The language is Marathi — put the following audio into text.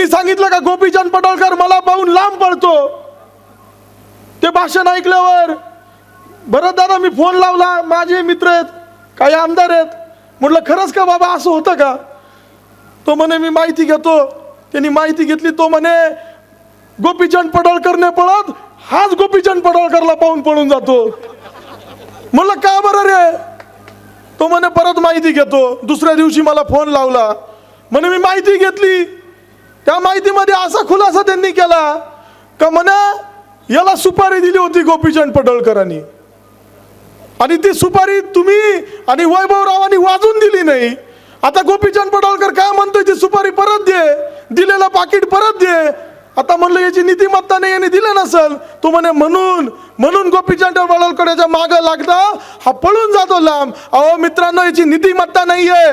त्यांनी सांगितलं का गोपीचंद पडळकर मला पाहून लांब पडतो. ते भाषण ऐकल्यावर बरं दादा मी फोन लावला माझे मित्र आहेत काही आमदार आहेत. म्हटलं खरंच का बाबा असं होतं का? तो म्हणे मी माहिती घेतो. त्यांनी माहिती घेतली तो म्हणे गोपीचंद पडळकरने पळत हाच गोपीचंद पडळकरला पाहून पळून जातो. म्हणलं का बरं रे? तो म्हणे परत माहिती घेतो. दुसऱ्या दिवशी मला फोन लावला. म्हणे मी माहिती घेतली. त्या माहितीमध्ये असा खुलासा त्यांनी केला का म्हणा याला सुपारी दिली होती गोपीचंद पडळकरांनी. आणि ती सुपारी तुम्ही आणि वैभवरावांनी वाजून दिली नाही. आता गोपीचंद पडळकर काय म्हणतोय ती सुपारी परत दे दिलेलं पाकिट परत दे. आता म्हणलं याची नीतिमत्ता नाही याने दिलं नसल तू म्हणे म्हणून म्हणून गोपीचंद पडळकरच्या मागं लागता हा पळून जातो लांब. अहो मित्रांनो याची नीतिमत्ता नाहीये.